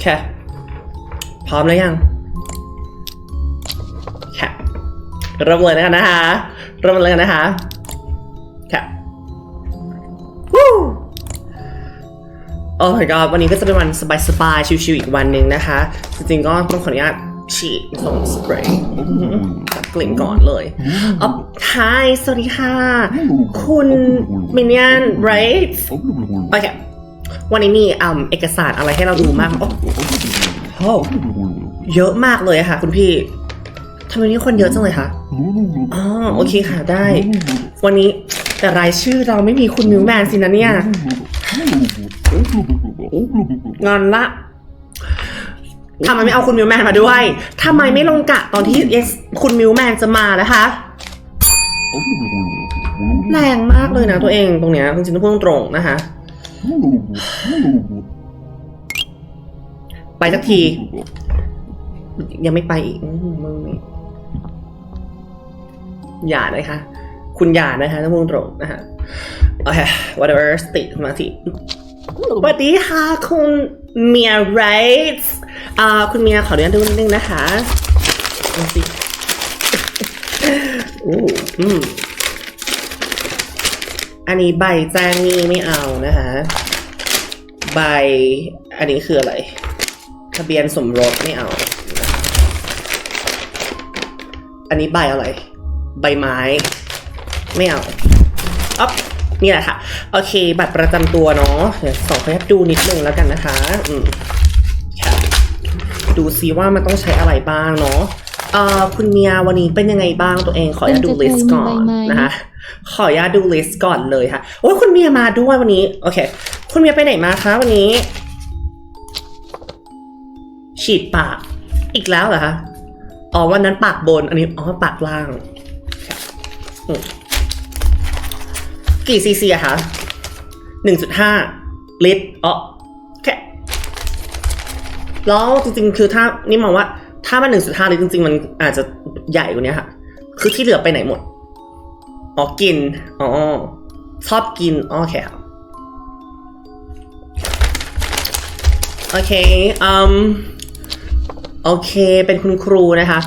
แค่พร้อมแล้วยังแค่เริ่มเลยแล้วกันนะคะเริ่มเลยกันนะคะแค่วู้โอ้ my god วันนี้ก็จะเป็นวันสบายๆชิวๆอีกวันหนึ่งนะคะ จริงๆก็ต้องขออนุญาตฉีดส่งสเปรย์ตัดกลิ่นก่อนเลยอ๋อ hi สวัสดีค่ะ คุณมิน i น n right โอเค วันนี้มีอืมเอกสารอะไรให้เราดูมากโอ้โหเยอะมากเลยอะค่ะ คุณพี่ทำไมนี่คนเยอะจังเลยคะอ๋อโอเคค่ะได้ วันนี้แต่รายชื่อเราไม่มีคุณมิวแมนสินะเนี่ยงอนละทำไมไม่เอาคุณมิวแมนมาด้วยทำไมไม่ลงกะตอนที่เอสคุณมิวแมนจะมานะคะแรงมากเลยนะตัวเองตรงเนี้ยจริงๆต้องพูดตรงนะคะ ไปสักที ยังไม่ไปอีกอืมมึงอย่าเลยค่ะคุณอย่านะคะต้องพูดตรงนะคะโอเค whatever สติสมาธิสวัสดีค่ะ คุณเมีย right อ่าคุณเมียขออนุญาตดูนิดนึงนะคะเอาสิอู้อืม อันนี้ใบแจ้งหนี้ไม่เอานะคะ ใบ อันนี้คืออะไร ทะเบียนสมรสไม่เอา อันนี้ใบอะไร ใบไม้ ไม่เอาอ๊อนี่แหละค่ะ โอเค บัตรประจำตัวเนาะเดี๋ยวสองขออนุญาตดูนิดนึงแล้วกันนะคะ อืมค่ะดูซิว่ามันต้องใช้อะไรบ้างเนาะเอ่อคุณเมียวันนี้เป็นยังไงบ้างตัวเองขออนดูลิสต์ก่อนนะคะ ขออนุญาตดูลิสต์ก่อนเลยค่ะ โอ้ยคุณเมียมาด้วยวันนี้ โอเค คุณเมียไปไหนมาคะวันนี้ ฉีดปาก อีกแล้วเหรอคะ อ๋อวันนั้นปากบน อันนี้ อ๋อ ปากล่าง กี่ซีซีอะคะหนึ่งจุดห้าลิตรอ๋อแค่แล้วจริงๆ คือถ้านี่มองว่า ถ้ามันหนึ่งจุดห้าลิตรจริง ๆ มันอาจจะใหญ่กว่านี้ค่ะ คือที่เหลือไปไหนหมด อ๋อกิน อ๋อ ชอบกินอ๋อโอเคครับโอเคอืมโอเค เป็นคุณครูนะคะ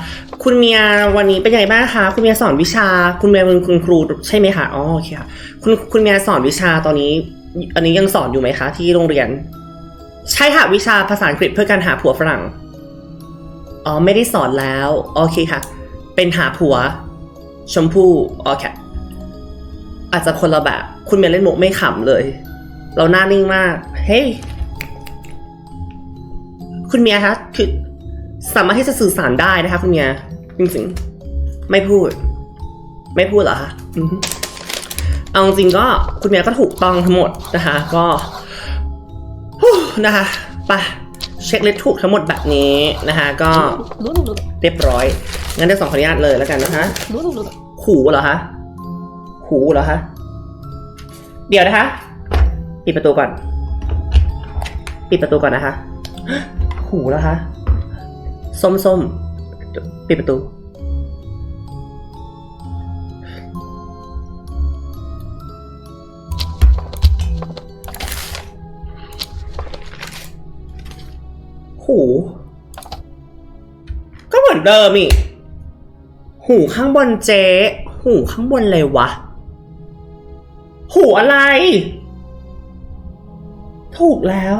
คุณเมียวันนี้เป็นยังไงบ้างคะ คุณเมียสอนวิชา คุณเมียเป็นคุณครูใช่ไหมคะ อ๋อ โอเคค่ะ คุณคุณเมียสอนวิชาตอนนี้ อันนี้ยังสอนอยู่ไหมคะ ที่โรงเรียน ใช่ค่ะวิชาภาษาอังกฤษเพื่อการหาผัวฝรั่ง อ๋อ ไม่ได้สอนแล้ว โอเคค่ะ เป็นหาผัว ชมพู่ โอเค อาจจะคนละแบบ คุณเมียเล่นมุกไม่ขำเลย เราหน้านิ่งมาก เฮ้ย คุณเมียคะคือสามารถที่จะสื่อสารได้นะคะคุณเมียจริงๆ ไม่พูด ไม่พูดเหรอคะเอาจริงก็คุณเมียก็ถูกต้องทั้งหมดนะคะ ก็นะคะไปเช็คลิสต์ถูกทั้งหมดแบบนี้นะคะ ก็เรียบร้อย งั้นเดี๋ยวสองขออนุญาตเลยแล้วกันนะคะหูเหรอคะ หูเหรอคะเดี๋ยวนะคะ ปิดประตูก่อน ปิดประตูก่อนนะคะ หูแล้วคะ ส้มส้มปิดประตู หู ก็เหมือนเดิมอีก หูข้างบนเจ๊ หูข้างบนเลยวะ หูอะไร ถูกแล้ว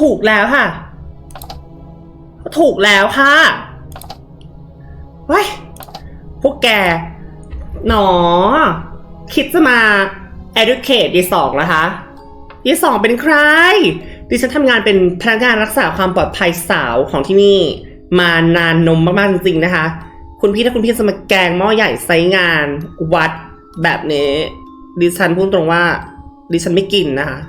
ถูกแล้วค่ะ ถูกแล้วค่ะเว้ยพวกแก หนอ คิดจะมา educate ดีสองนะคะดีสองเป็นใคร ดิฉันทำงานเป็นพนักงานรักษาความปลอดภัยสาวของที่นี่ มานานนมมากๆจริงๆนะคะ คุณพี่ถ้าคุณพี่จะมาแกงหม้อใหญ่ไซงาน วัด แบบนี้ดิฉันพูดตรงว่า ดิฉันไม่กินนะคะ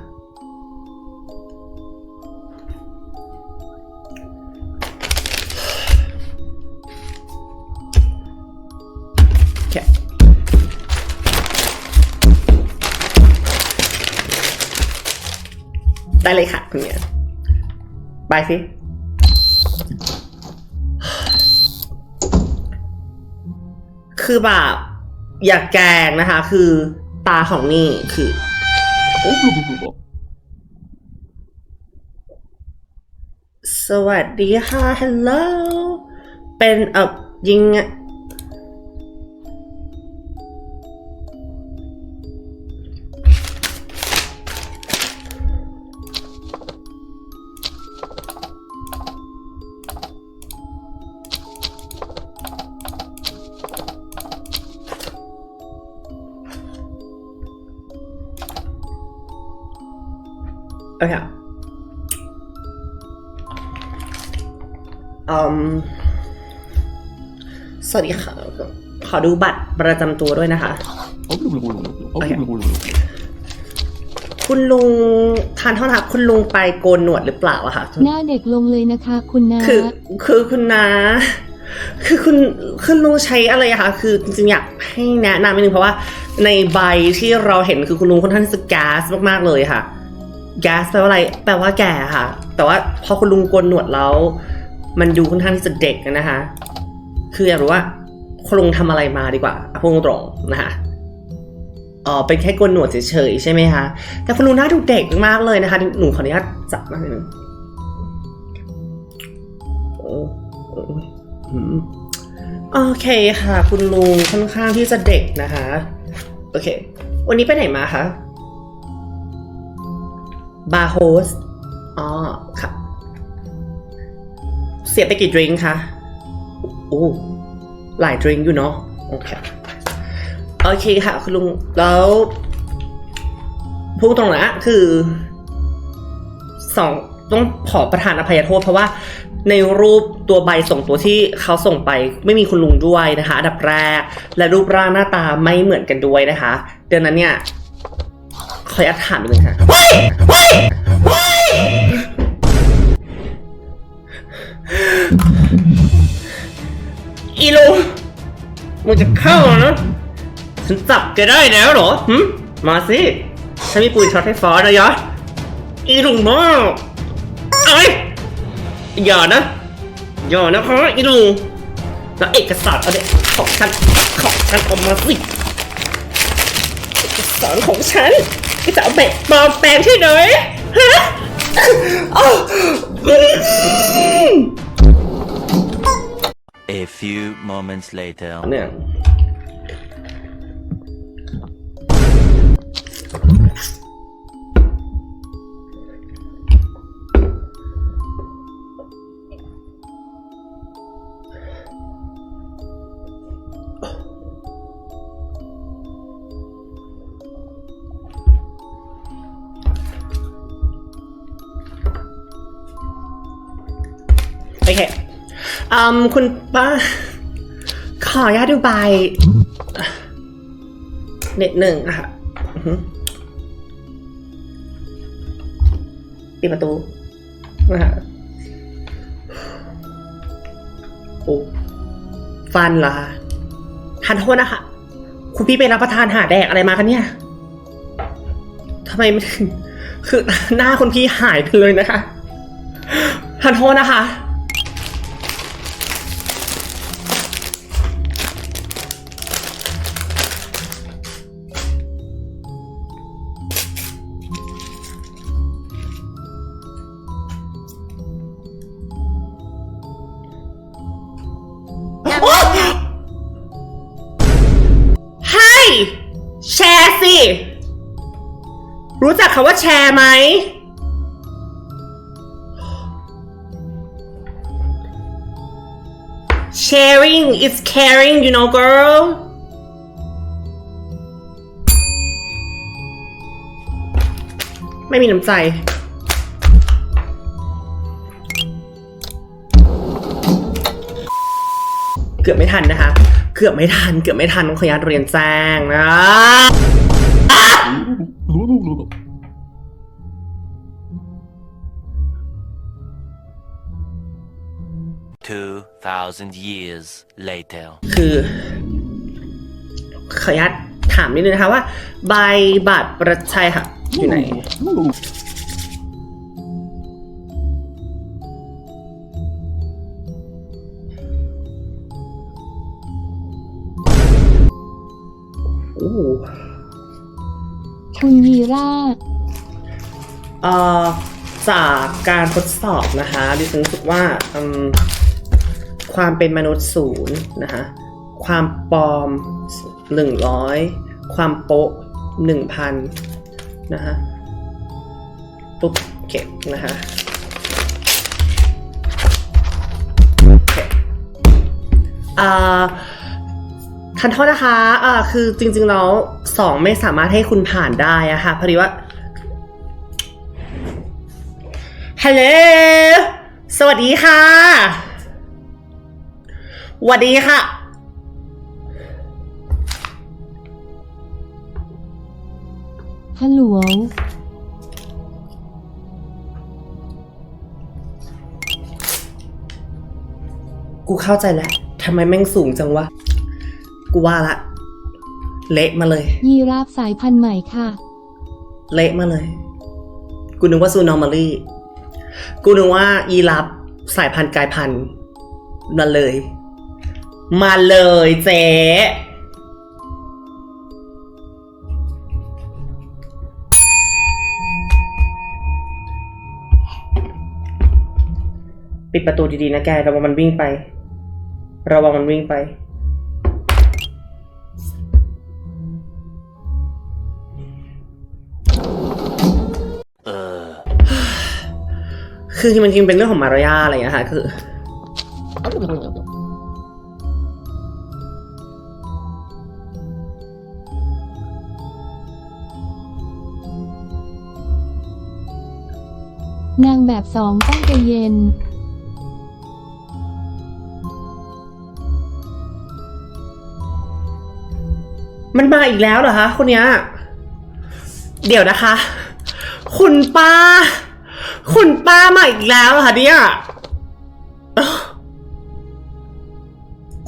โอเคได้เลยค่ะคุณเมียไปสิ คือแบบ อย่าแกงนะคะ คือตาของนี่คือสวัสดีค่ะ ฮัลโหล เป็นเอ่อยิง อะโอเคอืมสวัสดีค่ะ ขอดูบัตรประจำตัวด้วยนะคะ คุณลุงทานเท่าทับคุณลุงไปโกนหนวดหรือเปล่าอะคะหน้าเด็กลงเลยนะคะ คุณนาคือคือคุณนาคือคุณคุณลุงใช้อะไรอะคะคือจริงๆอยากให้แนะนำนิดนึงเพราะว่าในใบที่เราเห็นคือคุณลุงค่อนข้างที่จะแก๊สมากๆเลยค่ะ แก๊สแปลว่าอะไร แปลว่าแก่ค่ะ แต่ว่าพอคุณลุงโกนหนวดแล้ว มันดูค่อนข้างที่จะเด็กนะคะ คืออยากรู้ว่าคุณลุงทำอะไรมาดีกว่าพูดตรงๆนะคะอ๋อเป็นแค่โกนหนวดเฉยๆใช่ไหมคะ แต่คุณลุงหน้าดูเด็กมากเลยนะคะ หนูขออนุญาตจับมาหน่อยนึงโอ้โอ้ยอืมโอเคค่ะ คุณลุงค่อนข้างที่จะเด็กนะคะ โอเค วันนี้ไปไหนมาคะ บาร์โฮสอ๋อค่ะ เสียไปกี่ดริงก์คะโอ้หลายดริงก์อยู่เนาะโอเคโอเคค่ะ คุณลุง แล้วพูดตรงนะคือสองต้องขอประทานอภัยโทษเพราะว่าในรูปตัวใบส่งตัวที่เขาส่งไปไม่มีคุณลุงด้วยนะคะ อันดับแรก และรูปร่างหน้าตาไม่เหมือนกันด้วยนะคะดังนั้นเนี่ย ออนุญาตถามนิดนึงค่ะเฮ้ยเฮ้ยเฮ้ยอีลุงมึงจะเข้านะฉันจับแกได้แล้วเหรอหึมาสิฉันมีปืนช็อตไฟฟ้านะยะอีลุงมากเอ้ยอย่านะอย่านะคะอีลุงแล้วเอกสารอะไรของฉันของฉันเออกมาสิ เอกสารของฉันก็จะเอาแบบปลอมแปลงที่ไหนฮะอ้าว A few moments later. เนี่ย อืมคุณป้า ขออนุญาตดูใบเน็ตหนึ่งอะค่ะปิดประตูนะคะโอ้ฟันเหรอคะทานโทษนะคะ คุณพี่ไปรับประทานหาแดกอะไรมาคะเนี่ยทำไมไม่ถึง คือหน้าคุณพี่หายไปเลยนะคะทานโทษนะคะ คำว่าแชร์ไหม sharing is caring you know girl ไม่มีน้ำใจ เกือบไม่ทันนะคะ เกือบไม่ทัน เกือบไม่ทันต้องขยันเรียนแจ้งนะ 2,000 years later คือ ขอยัดถามนิดนึงนะคะว่า ใบบัตรประชัยค่ะ อยู่ไหนคุณวีราชเอ่อจากการทดสอบนะคะดิฉันรู้สึกว่า ความเป็นมนุษย์ศูนย์นะคะความปลอม 100 ความโป๊ะ 1,000 นะคะปุ๊บโอเคนะคะโอเคอ่าทันโทษนะคะอ่าคือจริงๆแล้วสองไม่สามารถให้คุณผ่านได้อะค่ะพอดีว่าฮัลโหลสวัสดีค่ะ สวัสดีค่ะ ฮัลโหล กูเข้าใจแล้วทำไมแม่งสูงจังวะ กูว่าละ เละมาเลย ยีราฟสายพันธุ์ใหม่ค่ะ เละมาเลย กูนึกว่าซูนอร์มารีกูนึกว่ายีรับสายพันธุ์กลายพันธุ์มาเลย มาเลยเจ๊ปิดประตูดีๆนะแกระวังมันวิ่งไประวังมันวิ่งไป Uh. คือมันจริงเป็นเรื่องของมารยาทอะไรอย่างเงี้ยค่ะ คือ นางแบบสองต้องใจเย็นมันมาอีกแล้วเหรอคะคนเนี้ย เดี๋ยวนะคะ คุณป้า คุณป้ามาอีกแล้วเหรอคะเนี่ย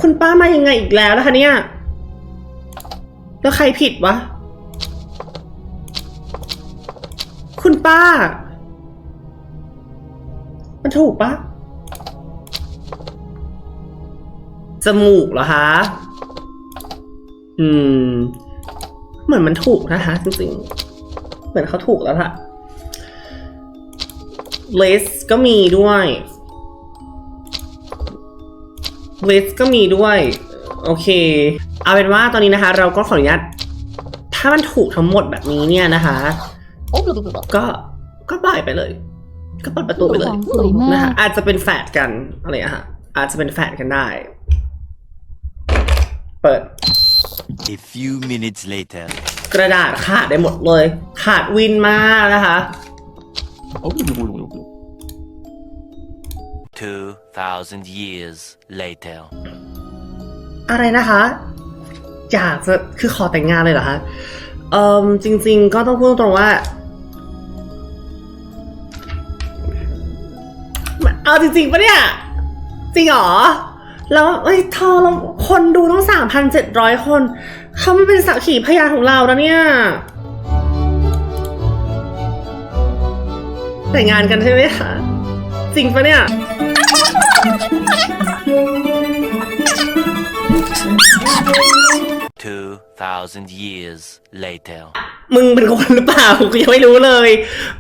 คุณป้ามายังไงอีกแล้วนะคะเนี่ย แล้วใครผิดวะ คุณป้า มันถูกปะจมูกเหรอคะ อืม เหมือนมันถูกนะคะจริงๆ เหมือนเขาถูกแล้วล่ะเลสก็มีด้วยเลสก็มีด้วย โอเค เอาเป็นว่าตอนนี้นะคะ เราก็ขออนุญาตถ้ามันถูกทั้งหมดแบบนี้เนี่ยนะคะ ก็ก็ปล่อยไปเลย ก็เปิดประตูไปเลยของสวยมาก นะคะอาจจะเป็นแฝดกันอะไรอะค่ะอาจจะเป็นแฝดกันได้ เปิด A few minutes later. กระดาษขาดได้หมดเลย ขาดวินมากนะคะ2,000 years later. อะไรนะคะ อยากจะคือขอแต่งงานเลยเหรอคะเอ่มจริง ๆ ก็ต้องพูดตรงๆว่า เอาจริงๆปะเนี่ย จริงเหรอ แล้วเอ้ยทอเราคนดูต้องสามพันเจ็ดร้อยคน เขาไม่เป็นสักขีพยานของเราแล้วเนี่ย แต่งงานกันใช่ไหมคะ จริงปะเนี่ย 2,000 years later. มึงเป็นคนหรือเปล่ากูยังไม่รู้เลย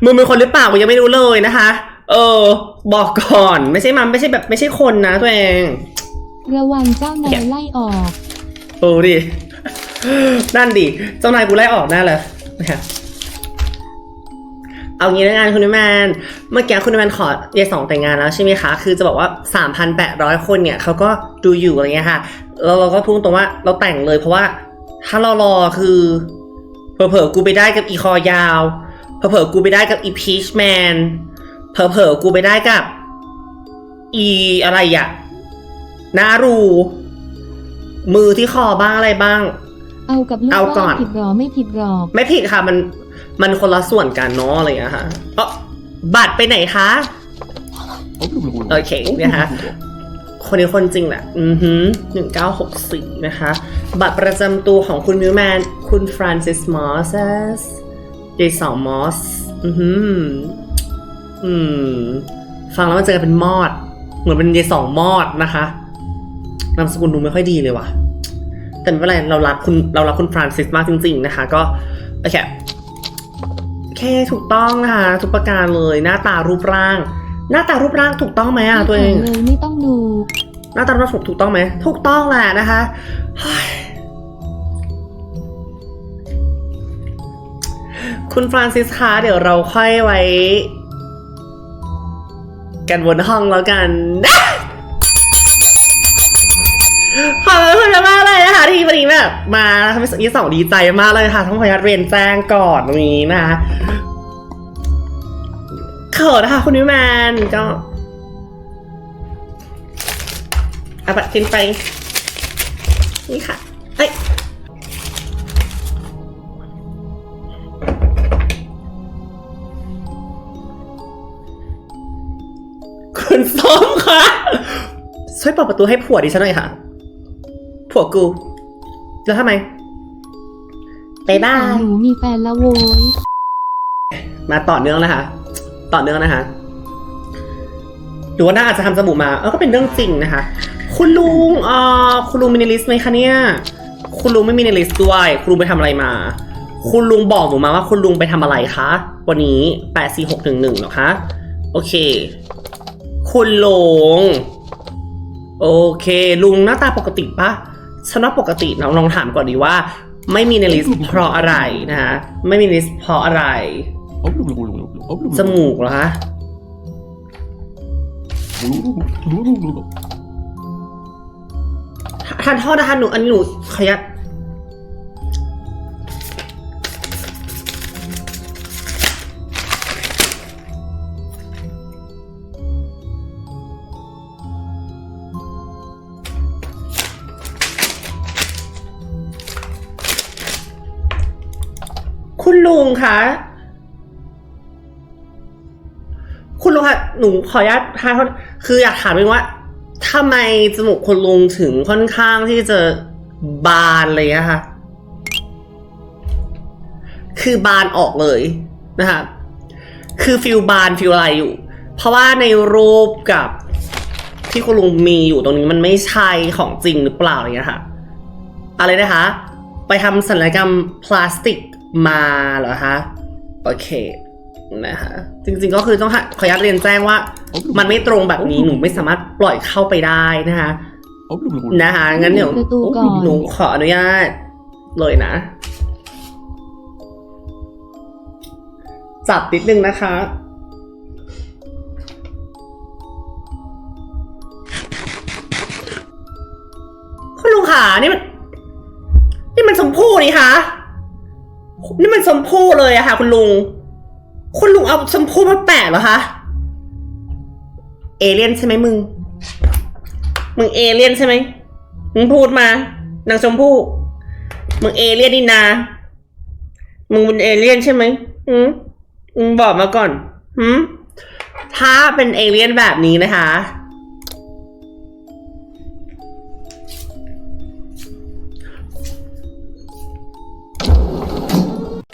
มึงเป็นคนหรือเปล่ากูยังไม่รู้เลยนะคะ เออ บอกก่อน ไม่ใช่มันไม่ใช่แบบไม่ใช่คนนะตัวเอง ระวังเจ้านายไล่ออก โอ้ดิ นั่นดิ เจ้านายกูไล่ออกแน่เลยนะคะเอางี้แล้วกันคุณนิแมน เมื่อกี้คุณนิแมนขอยายสองแต่งงานแล้วใช่ไหมคะ คือจะบอกว่า 3,800 คนเนี่ยเขาก็ดูอยู่อะไรเงี้ยค่ะแล้วเราก็พูดตรงว่าเราแต่งเลยเพราะว่า ถ้าเรารอคือเผลอๆกูไปได้กับอีคอยาวเผลอๆกูไปได้กับอีพีชแมน เผลอๆกูไปได้กับ อีอะไรอะนารู มือที่คอบ้างอะไรบ้าง เอากับลูกเอาก่อน ว่าผิดหรอไม่ผิดหรอกไม่ผิดค่ะมันมันคนละส่วนกันเนาะอะไรอย่างเงี้ยค่ะเออบัตรไปไหนคะ โอเคนะคะ คนนี้คนจริงแหละ อือหือหนึ่งเก้าหกสี่นะคะ บัตรประจำตัวของคุณมิวแมน คุณฟรานซิสมอสสยายสองมอส อือหือ อืม ฟังแล้วมันจะกลายเป็นมอด เหมือนเป็นยายสองมอดนะคะนามสกุลดูไม่ค่อยดีเลยว่ะ แต่ไม่เป็นไรเรารักคุณเรารักคุณฟรานซิสมากจริง ๆ นะคะ ก็โอเคโอเคเคถูกต้องนะคะทุกประการเลยหน้าตารูปร่าง หน้าตารูปร่างถูกต้องไหมอะตัวเองไม่ถามเลยไม่ต้องดู หน้าตารูปร่างถูกต้องไหมถูกต้องแหละนะคะเฮ้ยคุณฟรานซิสคะเดี๋ยวเราค่อยไว้ กันบนห้องแล้วกันขอบคุณมากเลยนะคะที่วันนี้แบบมาทำให้ยี่สองดีใจมากเลยค่ะต้องขออนุญาตเรียนแจ้งก่อนตรงนี้นะคะเขินนะคะคุณวิวแมนก็เอาบัตรขึ้นไป นี่ค่ะ เอ้ย ช่วยเปิดประตูให้ผัวดิฉันหน่อยค่ะ ผัวกู แล้วทำไมบายบาพี่สาวยหนูมีแฟนแล้วโว้ย มาต่อเนื่องนะคะ ต่อเนื่องนะคะหรือว่าน่าอาจจะทำจมูกมา เออก็เป็นเรื่องจริงนะคะ คุณลุงเอ่อคุณลุงมีในลิสต์ไหมคะเนี่ย คุณลุงไม่มีในลิสต์ด้วย คุณลุงไปทำอะไรมา คุณลุงบอกหนูมาว่าคุณลุงไปทำอะไรคะ วันนี้แปดสี่หกหนึ่งหนึ่งเหรอคะ โอเค คุณลุงโอเค ลุงหน้าตาปกติปะฉันว่าปกติเราลองถามก่อนดีว่า ไม่มีในลิสต์เพราะอะไรนะคะไม่มีในลิสต์เพราะอะไรจมูกเหรอคะทานโทษนะคะหนูอันนี้หนูขออนุ คุณลุงคะ คุณลุงคะหนูขออนุญาตทานคืออยากถามเองว่าทำไมจมูกคุณลุงถึงค่อนข้างที่จะบานเลยอะคะคือบานออกเลยนะคะคือฟิลบานฟิลอะไรอยู่ เพราะว่าในรูปกับที่คุณลุงมีอยู่ตรงนี้มันไม่ใช่ของจริงหรือเปล่าอะไรเงี้ยค่ะ อะไรนะคะ ไปทำศัลยกรรมพลาสติก มาเหรอคะโอเคนะคะจริงๆก็คือต้องขออนุญาตเรียนแจ้งว่า มันไม่ตรงแบบนี้หนูไม่สามารถปล่อยเข้าไปได้นะคะนะคะงั้นเดี๋ยวประตูก่อนหนูขออนุญาตเลยนะ จับนิดนึงนะคะคุณลุงขานี่มัน นี่มันชมพู่นี่คะ นี่มันชมพู่เลยอะค่ะ คุณลุง คุณลุงเอาชมพู่มาแปะเหรอคะ เอเลี่ยนใช่ไหมมึง มึงเอเลี่ยนใช่ไหมมึงพูดมานางชมพู่ มึงเอเลี่ยนนี่นา มึงเป็นเอเลี่ยนใช่ไหมหืมมึงบอกมาก่อน หืมถ้าเป็นเอเลี่ยนแบบนี้นะคะ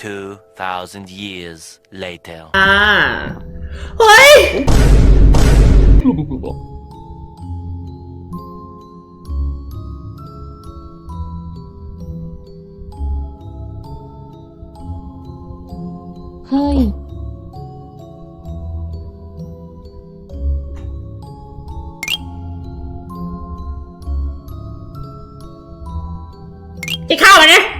2,000 years later. อ่า เฮ้ย เฮ้ยอีกข้าวเลยเนี่ย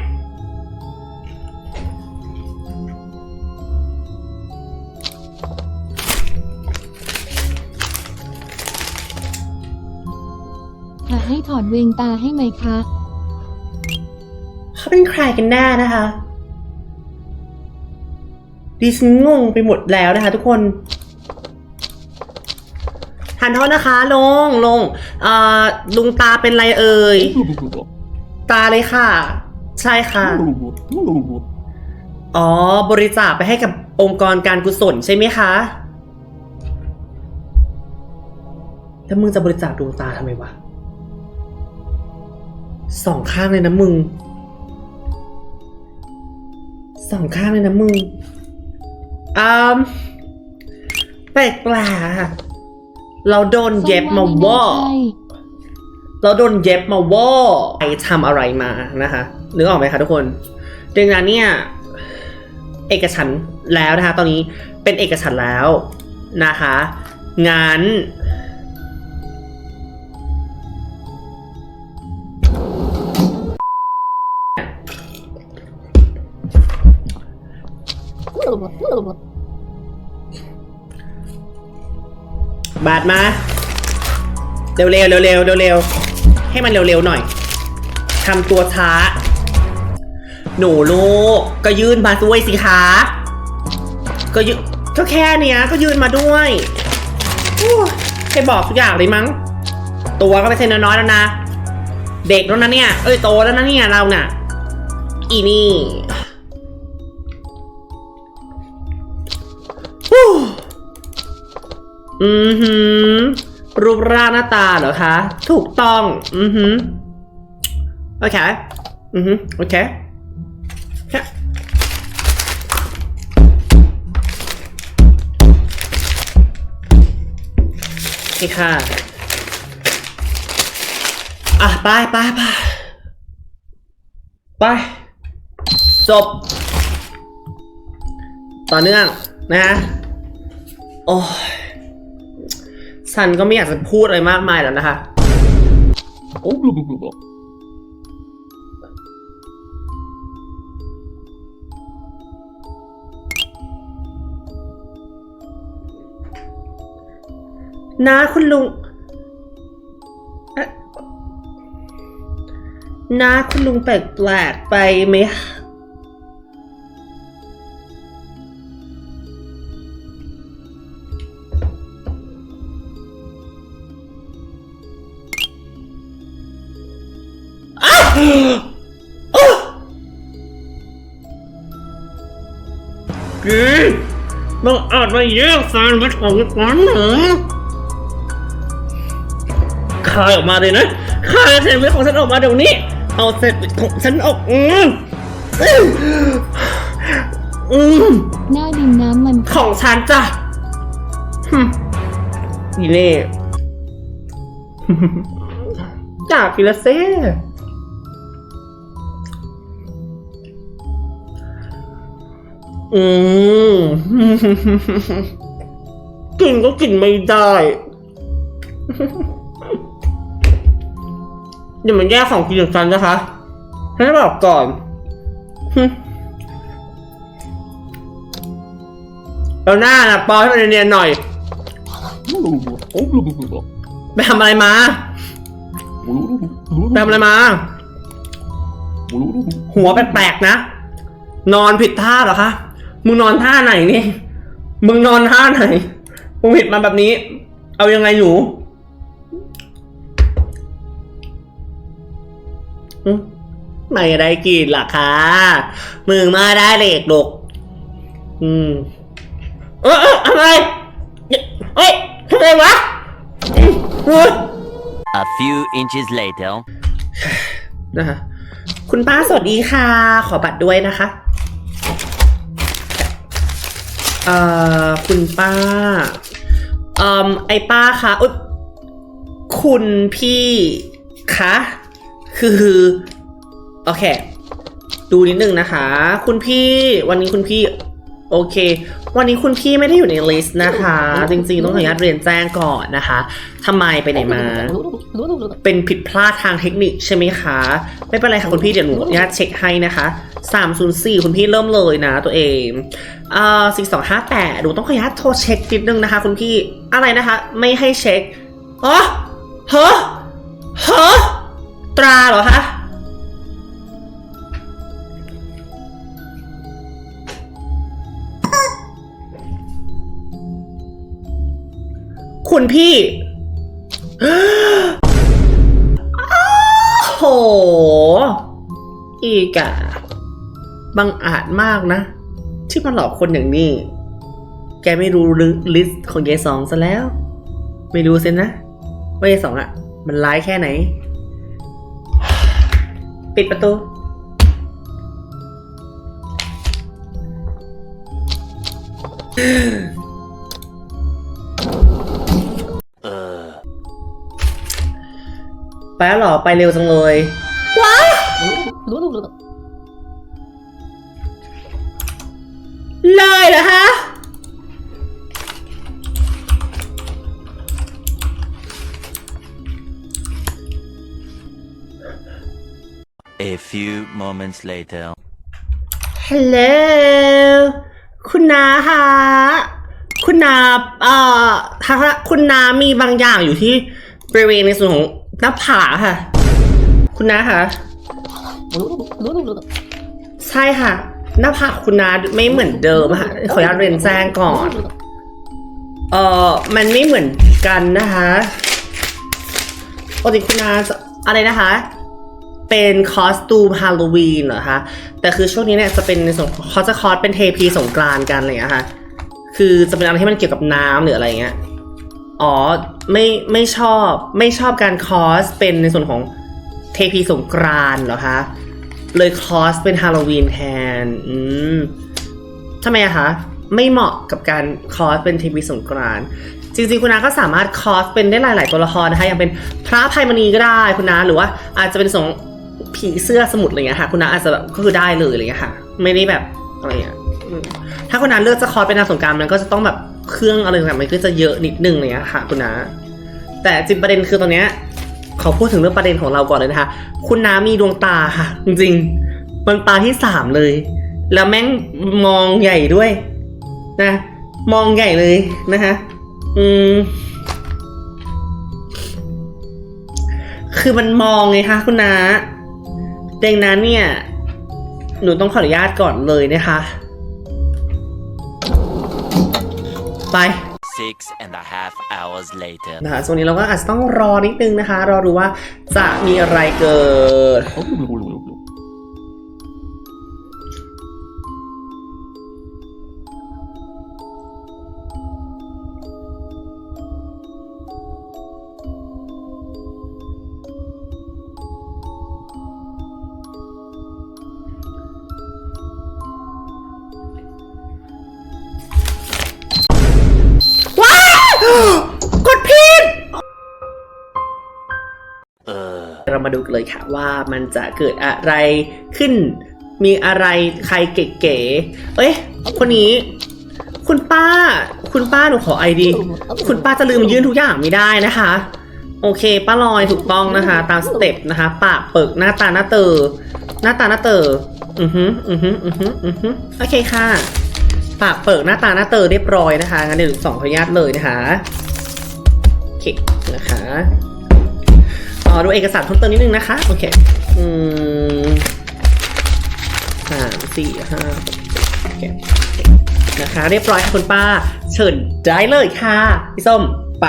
ให้ถอดเวงตาให้ไหมคะ เขาเป็นใครกันแน่นะคะ ดิฉันงงไปหมดแล้วนะคะทุกคนทานโทษนะคะ ลงลงเอ่อลุงตาเป็นไรเอ่ย ตาเลยค่ะ ใช่ค่ะ อ๋อ บริจาคไปให้กับองค์กรการกุศลใช่ไหมคะแล้วมึงจะบริจาคดวงตาทำไมวะ สองข้างเลยนะมึง สองข้างเลยนะมึงอืมแปลกแปลกอะเราโดนเย็บมาว่าเราโดนเย็บมาว่าไปทำอะไรมานะคะนึกออกไหมคะทุกคน ดังนั้นเนี่ยเอกฉันแล้วนะคะ ตอนนี้เป็นเอกฉันแล้วนะคะงั้น บาดมา เร็วๆเร็วๆเร็วๆเร็วให้มันเร็วๆหน่อยทำตัวช้า หนูลูก ก็ยื่นมาด้วยสิคะก็ยืก็แค่เนี้ย ก็ยืนมาด้วยอให้บอกทุกอย่างเลยมั้ง ตัวก็ไม่ใช่น้อยๆแล้วนะ เด็กแล้วนะเนี่ย เอ้ยโตแล้วนะเนี่ยเราน่ะ อีนี่ อือหือ รูปร่างหน้าตาเหรอคะ ถูกต้อง อือหือ โอเค อือหือ โอเคแค่ค่ะ อะ ไปไปไปไป จบ ต่อเนื่อง นะฮะ โอ้ ยฉันก็ไม่อยากจะพูดอะไรมากมายแล้วนะคะนะคุณลุงเอ๊ะนะคุณลุงแปลกๆไปไหม มึงอาจมาแย่งแฟนฉันของฉันเหรอคายออกมาเลยนะคายแซนด์วิชของฉันออกมาเดี๋ยวนี้ เอาแซนด์วิชของฉันออกอืมอืมอืมหน้าดินน้ำมันของฉันจ้ะหึนี่เล่จากกินละเซ่ อืม กินก็กินไม่ได้อย่ามันแย่ของกินของฉันนะคะให้บอกก่อนหึแล้วหน้าน่ะปอยให้มันเนียนๆหน่อยไปทำอะไรมาไปทำอะไรมา หัวแปลกๆนะ นอนผิดท่าเหรอคะ มึงนอนท่าไหนนี่ มึงนอนท่าไหน มึงผิดมาแบบนี้ เอายังไงหนูอืมไม่ได้กินหรอกค่ะมึงมาได้เหล็กดก อืม เออเอออะไรเอ้ยทำไมวะอืมเฮ้ย A few inches later. นะคะคุณป้าสวัสดีค่ะ ขอบัตรด้วยนะคะ เอ่อคุณป้าเอ่อไอป้าคะอุ๊ยคุณพี่คะคือโอเค ดูนิดนึงนะคะ คุณพี่วันนี้คุณพี่ โอเค วันนี้คุณพี่ไม่ได้อยู่ในลิสต์นะคะ จริงๆต้องขออนุญาตเรียนแจ้งก่อนนะคะทำไมไปไหนมา เป็นผิดพลาดทางเทคนิคใช่ไหมคะ ไม่เป็นไรค่ะคุณพี่เดี๋ยวหนูอนุญาตเช็คให้นะคะ304 คุณพี่เริ่มเลยนะตัวเองเอ่อ4258หนูต้องขออนุญาตโทรเช็คนิดนึงนะคะ คุณพี่อะไรนะคะ ไม่ให้เช็คอ๋อเฮ้อเฮ้อตราเหรอคะ คุณพี่โห อีกอะบังอาจมากนะ ที่มาหลอกคนอย่างนี้ แกไม่รู้ลิสต์ของยายสองซะแล้ว ไม่รู้สินะ ว่ายายสองอะมันร้ายแค่ไหน ปิดประตู ไปแล้วเหรอไปเร็วจังเลย ว้าเหรอคะ A few moments later. ฮัลโหลคุณนาคะคุณนาเอ่อถ้าคุณนามีบางอย่างอยู่ที่บริเวณในส่วนของ หน้าผาค่ะ คุณนาค่ะ ใช่ค่ะ หน้าผากคุณนาไม่เหมือนเดิมค่ะ ขออนุญาตเรียนแจ้งก่อน เอ่อ มันไม่เหมือนกันนะคะปกติคุณนาจะอะไรนะคะ เป็นคอสตูมฮาโลวีนเหรอคะ แต่คือช่วงนี้เนี่ยจะเป็นในส่วนเขาจะคอสเป็นเทพีสงกรานต์กันอะไรอย่างเงี้ยค่ะ คือจะเป็นอะไรที่มันเกี่ยวกับน้ำหรืออะไรเงี้ย อ๋อไม่ไม่ชอบไม่ชอบการคอสเป็นในส่วนของเทพีสงกรานเหรอคะ เลยคอสเป็นฮาโลวีนแทน อืมทำไมอะคะ ไม่เหมาะกับการคอสเป็นเทพีสงกรานจริงๆ คุณนาก็สามารถคอสเป็นได้หลาย ๆ ตัวละครนะคะอย่างเป็นพระภัยมณีก็ได้คุณนาหรือว่าอาจจะเป็นสงผีเสื้อสมุทรอะไรเงี้ยค่ะ คุณนาอาจจะแบบก็คือได้เลยอะไรเงี้ยค่ะ ไม่ได้แบบอะไรเงี้ยถ้าคุณนาเลือกจะคอสเป็นนางสงกรารมันก็จะต้องแบบ เครื่องอะไรต่างๆมันก็จะเยอะนิดนึงเงี้ยค่ะคุณนาแต่จริงประเด็นคือตอนเนี้ยขอพูดถึงเรื่องประเด็นของเราก่อนเลยนะคะ คุณน้ามีดวงตาค่ะ จริงๆมันตาที่สามเลย แล้วแม่งมองใหญ่ด้วย นะ มองใหญ่เลยนะคะอืมคือมันมองไงคะคุณน้าดังนั้นเนี่ย หนูต้องขออนุญาตก่อนเลยนะคะ ไป Six and a half hours later. นะคะส่วนนี้เราก็อาจจะต้องรอนิดนึงนะคะ รอดูว่าจะมีอะไรเกิด มาดูกันเลยค่ะว่ามันจะเกิดอะไรขึ้น มีอะไรใครเก๋ๆเอ้ย คนนี้ คุณป้า คุณป้าหนูขอไอดีคุณป้าจะลืมยื่นทุกอย่างไม่ได้นะคะ โอเค ป้าลอยถูกต้องนะคะ ตามสเต็ปนะคะ ปากเปิกหน้าตาหน้าเตอหน้าตาหน้าเตออือฮึอือฮึอือฮึอือฮึโอเคค่ะปากเปิกหน้าตาหน้าเตอเรียบร้อยนะคะงั้นเดี๋ยวสองขออนุญาตเลยนะคะโอเคนะคะ อ๋อดูเอกสารเพิ่มเติมนิดนึงนะคะ โอเค อืมสามสี่ห้าโอเคโอเค นะคะ เรียบร้อยค่ะคุณป้า เชิญได้เลยค่ะ พี่ส้ม ไป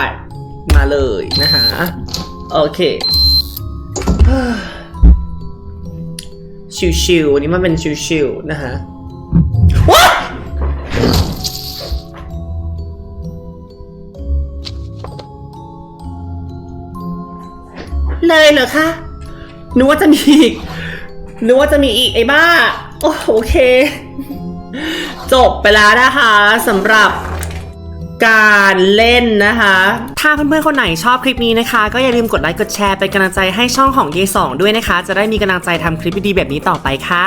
มาเลยนะคะ โอเค ชิวๆวันนี้มันเป็นชิวๆนะคะว้า เลยเหรอคะนึกว่าจะมีอีกนึกว่าจะมีอีกไอ้บ้า โอโอเค จบไปแล้วนะคะสำหรับการเล่นนะคะ ถ้าเพื่อนๆ คนไหนชอบคลิปนี้นะคะ ก็อย่าลืมกดไลค์กดแชร์เป็นกำลังใจให้ช่องของเยสองด้วยนะคะ จะได้มีกำลังใจทำคลิปดีๆแบบนี้ต่อไปค่ะ